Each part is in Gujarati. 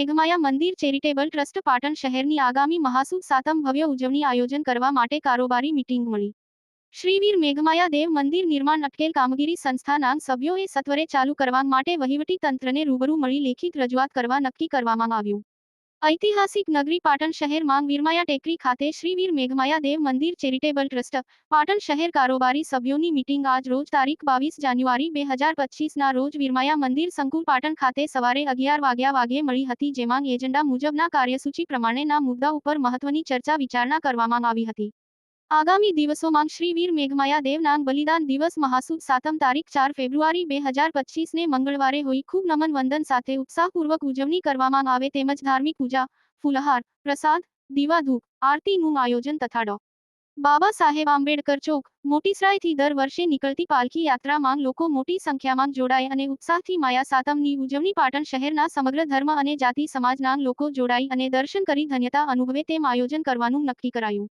મેઘમાયા મંદિર ચેરિટેબલ ટ્રસ્ટ પાટણ શહેરની આગામી મહાસુદ સાતમ ભવ્ય ઉજવણી આયોજન કરવા માટે કારોબારી મીટિંગ મળી. શ્રીવીર મેઘમાયા દેવ મંદિર નિર્માણ અટકેલ કામગીરી સંસ્થાના સભ્યોએ સત્વરે ચાલુ કરવા માટે વહીવટી તંત્રને રૂબરૂ મળી લેખિત રજૂઆત કરવા નક્કી કરવામાં આવ્યું. ઐતિહાસિક નગરી પાટણ શહેરમાં વીરમાયા ટેકરી ખાતે શ્રીવીર મેઘમાયા દેવ મંદિર ચેરિટેબલ ટ્રસ્ટ, પાટણ શહેર કારોબારી સભ્યોની મીટિંગ આજ રોજ તારીખ બાવીસ જાન્યુઆરી બે હજાર પચીસના રોજ વીરમાયા મંદિર સંકુલ પાટણ ખાતે સવારે અગિયાર વાગ્યા વાગ્યે મળી હતી, જેમાં એજન્ડા મુજબના કાર્યસૂચિ પ્રમાણેના મુદ્દા ઉપર મહત્વની ચર્ચા વિચારણા કરવામાં આવી હતી. આગામી દિવસોમાં શ્રીવીર મેઘમાયા દેવનાંગ બલિદાન દિવસ મહાસુદ સાતમ તારીખ ચાર ફેબ્રુઆરી બે હજાર પચીસને મંગળવારે હોઈ ખૂબ નમન વંદન સાથે ઉત્સાહપૂર્વક ઉજવણી કરવામાં આવે તેમજ ધાર્મિક પૂજા, ફૂલહાર, પ્રસાદ દીવા ધૂપ આરતીનું આયોજન તથા ડો. બાબા સાહેબ આંબેડકર ચોક, મોટીસરાયથી દર વર્ષે નીકળતી પાલખી યાત્રામાં લોકો મોટી સંખ્યામાં જોડાય અને ઉત્સાહથી માયા સાતમની ઉજવણી પાટણ શહેરના સમગ્ર ધર્મ અને જાતિ સમાજના લોકો જોડાઈ અને દર્શન કરી ધન્યતા અનુભવે તેમ આયોજન કરવાનું નક્કી કરાયું.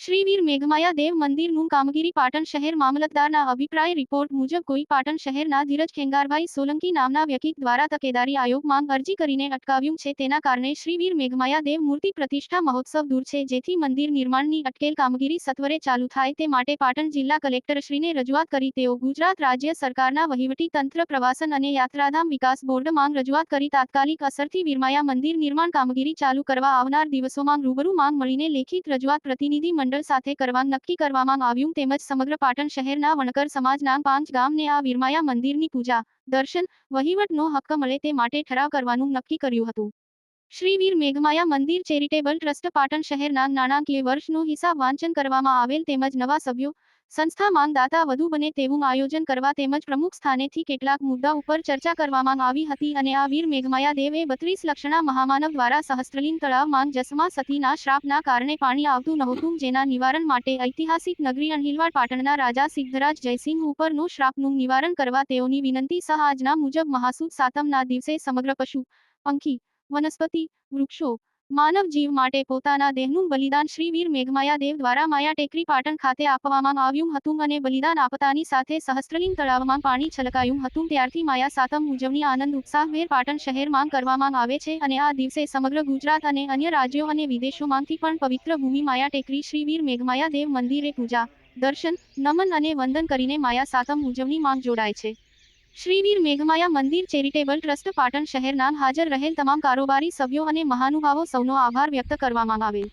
શ્રીવીર મેઘમાયા દેવ મંદિરનું કામગીરી પાટણ શહેર મામલતદારના અભિપ્રાય રિપોર્ટ મુજબ કોઈ પાટણ શહેરના ધીરજ ખેંગારભાઈ સોલંકી નામના વ્યક્તિ દ્વારા તકેદારી આયોગમાં અરજી કરીને અટકાવ્યું છે. તેના કારણે શ્રીવીર મેઘમાયા દેવ મૂર્તિ પ્રતિષ્ઠા મહોત્સવ દૂર છે, જેથી મંદિર નિર્માણની અટકેલ કામગીરી સત્વરે ચાલુ થાય તે માટે પાટણ જિલ્લા કલેક્ટરશ્રીને રજૂઆત કરી તેઓ ગુજરાત રાજ્ય સરકારના વહીવટી તંત્ર પ્રવાસન અને યાત્રાધામ વિકાસ બોર્ડ માંગ રજૂઆત કરી તાત્કાલિક અસરથી વીરમાયા મંદિર નિર્માણ કામગીરી ચાલુ કરવા આવનાર દિવસોમાં રૂબરૂ માંગ મળીને લેખિત રજૂઆત પ્રતિનિધિ મંડળ સાથે કરવા નક્કી કરવામાં આવ્યું તેમજ સમગ્ર પાટણ શહેરના વણકર સમાજના પાંચ ગામને આ વીરમાયા મંદિરની પૂજા, દર્શન, વહીવટનો હક્ક મળે તે માટે ઠરાવ કરવાનું નક્કી કર્યું હતું. શ્રીવીર મેઘમાયા મંદિર ચેરિટેબલ ટ્રસ્ટ પાટણ શહેરના નાણાકીય વર્ષનો હિસાબ વાંચન કરવામાં આવેલ તેમજ નવા સભ્યો, સંસ્થા માંગદાતા વધુ બને તેવું આયોજન કરવા તેમજ પ્રમુખ સ્થાનેથી કેટલાક મુદ્દા ઉપર ચર્ચા કરવામાં આવી હતી અને આ વીર મેઘમાયા દેવે બત્રીસ લક્ષણા મહામાનવ દ્વારા સહસ્ત્રલીન તળાવ માંગ જસમા સતીના શ્રાપના કારણે પાણી આવતું નહોતું જેના નિવારણ માટે ઐતિહાસિક નગરી અણહિલવાડ પાટણના રાજા સિદ્ધરાજ જયસિંહ ઉપરનું શ્રાપનું નિવારણ કરવા તેઓની વિનંતી સહ આજના મુજબ મહાસુદ સાતમના દિવસે સમગ્ર પશુ, પંખી વનસ્પતિ, વૃક્ષો, માનવ જીવ માટે પોતાના દેહનું બલિદાન શ્રીવીર મેઘમાયા દેવ દ્વારા માયા ટેકરી પાટણ ખાતે આપવામાં આવ્યું હતું અને બલિદાન આપતાની સાથે સહસ્ત્રલિંગ તળાવમાં પાણી છલકાયું હતું. ત્યારથી માયા સાતમ ઉજવણી આનંદ, ઉત્સાહભેર પાટણ શહેરમાં કરવામાં આવે છે અને આ દિવસે સમગ્ર ગુજરાત અને અન્ય રાજ્યો અને વિદેશોમાંથી પણ પવિત્ર ભૂમિ માયા ટેકરી શ્રીવીર મેઘમાયા દેવ મંદિરે પૂજા, દર્શન, નમન અને વંદન કરીને માયા સાતમ ઉજવણી માંગ જોડાય છે. શ્રીવીર મેઘમાયા મંદિર, ચેરિટેબલ ટ્રસ્ટ, પાટણ શહેરના હાજર રહેલ તમામ કારોબારી સભ્યો અને મહાનુભાવો સૌનો આભાર વ્યક્ત કરવામાં આવેલ.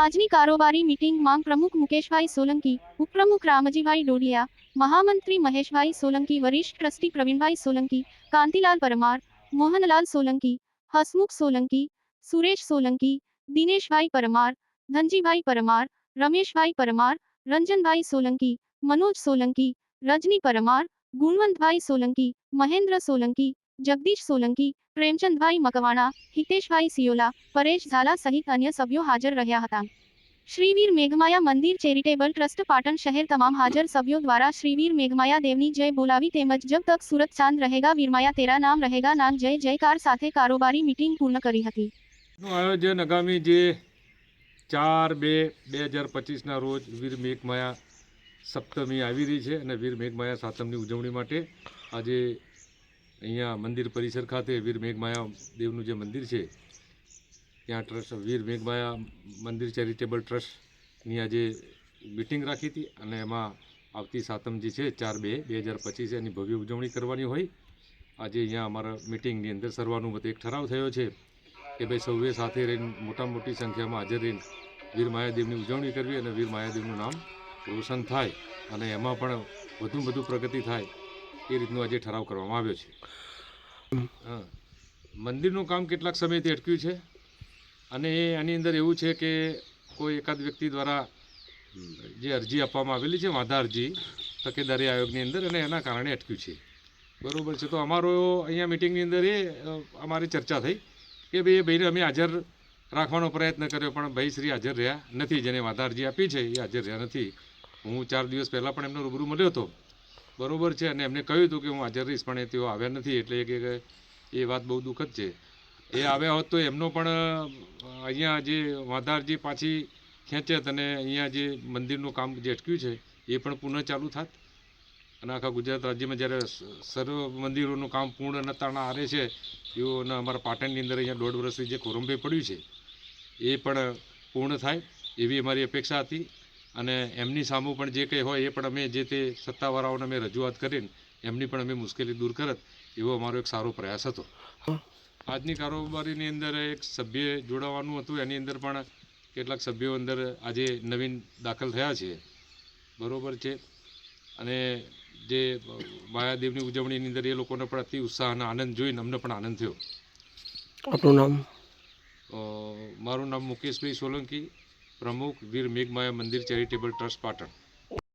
આજની કારોબારી મીટિંગમાં પ્રમુખ મુકેશભાઈ સોલંકી, ઉપપ્રમુખ રામજીભાઈ ડોડિયા, મહામંત્રી મહેશભાઈ સોલંકી, વરિષ્ઠ ટ્રસ્ટી પ્રવીણભાઈ સોલંકી, કાંતિલાલ પરમાર, મોહનલાલ સોલંકી, હસમુખ સોલંકી, સુરેશ સોલંકી, દિનેશભાઈ પરમાર, ધનજીભાઈ પરમાર, રમેશભાઈ પરમાર, રંજનભાઈ સોલંકી, મનોજ સોલંકી, રજની પરમાર ગુણવંતભાઈ સોલંકી, મહેન્દ્ર સોલંકી, જગદીશ સોલંકી, પ્રેમચંદભાઈ મકવાણા, હિતેશભાઈ સિયોલા, પરેશ ઝાલા સહિત અન્ય સભ્યો હાજર રહ્યા હતા. શ્રીવીર મેઘમાયા મંદિર ચેરિટેબલ ટ્રસ્ટ પાટણ શહેર તમામ હાજર સભ્યો દ્વારા શ્રીવીર મેઘમાયા દેવની જય બોલાવી તેમજ જબ તક સુરત ચાંદ રહેગા વીરમાયા તેરા નામ રહેગા નામ જય જયકાર સાથે કારોબારી મીટિંગ પૂર્ણ કરી હતી. આયોજન આગામી જે ચાર બે બે હજાર પચીસના રોજ વીર મેઘમાયા સપ્તમી આવી રહી છે અને વીર મેઘમાયા સાતમની ઉજવણી માટે આજે અહીંયા મંદિર પરિસર ખાતે વીર મેઘમાયા દેવનું જે મંદિર છે, ત્યાં ટ્રસ્ટ, વીર મેઘમાયા મંદિર ચેરિટેબલ ટ્રસ્ટની આજે મિટિંગ રાખી હતી અને એમાં આવતી સાતમ જે છે, ચાર બે બે હજાર પચીસ એની ભવ્ય ઉજવણી કરવાની હોય. આજે અહીંયા અમારા મિટિંગની અંદર સર્વાનુમતે એક ઠરાવ થયો છે કે ભાઈ સૌએ સાથે રહીને મોટા મોટી સંખ્યામાં હાજર રહીને વીર માયાદેવની ઉજવણી કરવી અને વીર માયાદેવનું નામ રોશન થાય અને એમાં પણ વધુ વધુ પ્રગતિ થાય, એ રીતનો આજે ઠરાવ કરવામાં આવ્યો છે. મંદિરનું કામ કેટલાક સમયથી અટક્યું છે અને એ આની અંદર એવું છે કે કોઈ એકાદ વ્યક્તિ દ્વારા જે અરજી આપવામાં આવેલી છે, વાંધા અરજી, તકેદારી આયોગની અંદર અને એના કારણે અટક્યું છે. બરાબર છે. તો અમારો અહીંયા મિટિંગની અંદર એ અમારી ચર્ચા થઈ કે ભાઈ એ ભાઈને અમે હાજર રાખવાનો પ્રયત્ન કર્યો પણ ભાઈ શ્રી હાજર રહ્યા નથી. જેને વાંધા અરજી આપી છે એ હાજર રહ્યા નથી. હું ચાર દિવસ પહેલાં પણ એમનો રૂબરૂ મળ્યો હતો. બરોબર છે, અને એમને કહ્યું હતું કે હું હાજર રહીશ, પણ એ તેઓ આવ્યા નથી, એટલે કે એ વાત બહુ દુઃખદ છે. એ આવ્યા હોત તો એમનો પણ અહીંયા જે વાંધાર જે પાછી ખેંચેત અને અહીંયા જે મંદિરનું કામ જે અટક્યું છે, એ પણ પુનઃ ચાલુ થાત. અને આખા ગુજરાત રાજ્યમાં જ્યારે સર્વ મંદિરોનું કામ પૂર્ણ નતાણા આરે છે એવું અને અમારા પાટણની અંદર અહીંયા દોઢ વર્ષથી જે કોરંભે પડ્યું છે, એ પણ પૂર્ણ થાય, એવી અમારી અપેક્ષા હતી. અને એમની સામું પણ જે કંઈ હોય એ પણ અમે જે તે સત્તાવાળાઓને અમે રજૂઆત કરીને એમની પણ અમે મુશ્કેલી દૂર કરત એવો અમારો એક સારો પ્રયાસ હતો. આજની કારોબારીની અંદર એક સભ્ય જોડાવાનું હતું એની અંદર પણ કેટલાક સભ્યો અંદર આજે નવીન દાખલ થયા છે. બરોબર છે. અને જે માયાદેવની ઉજવણીની અંદર એ લોકોને પણ અતિ ઉત્સાહ અને આનંદ જોઈને અમને પણ આનંદ થયો. આપનું નામ? મારું નામ મુકેશભાઈ સોલંકી. પ્રમુખ વીર મેઘમાયા મંદિર ચેરિટેબલ ટ્રસ્ટ પાટણ.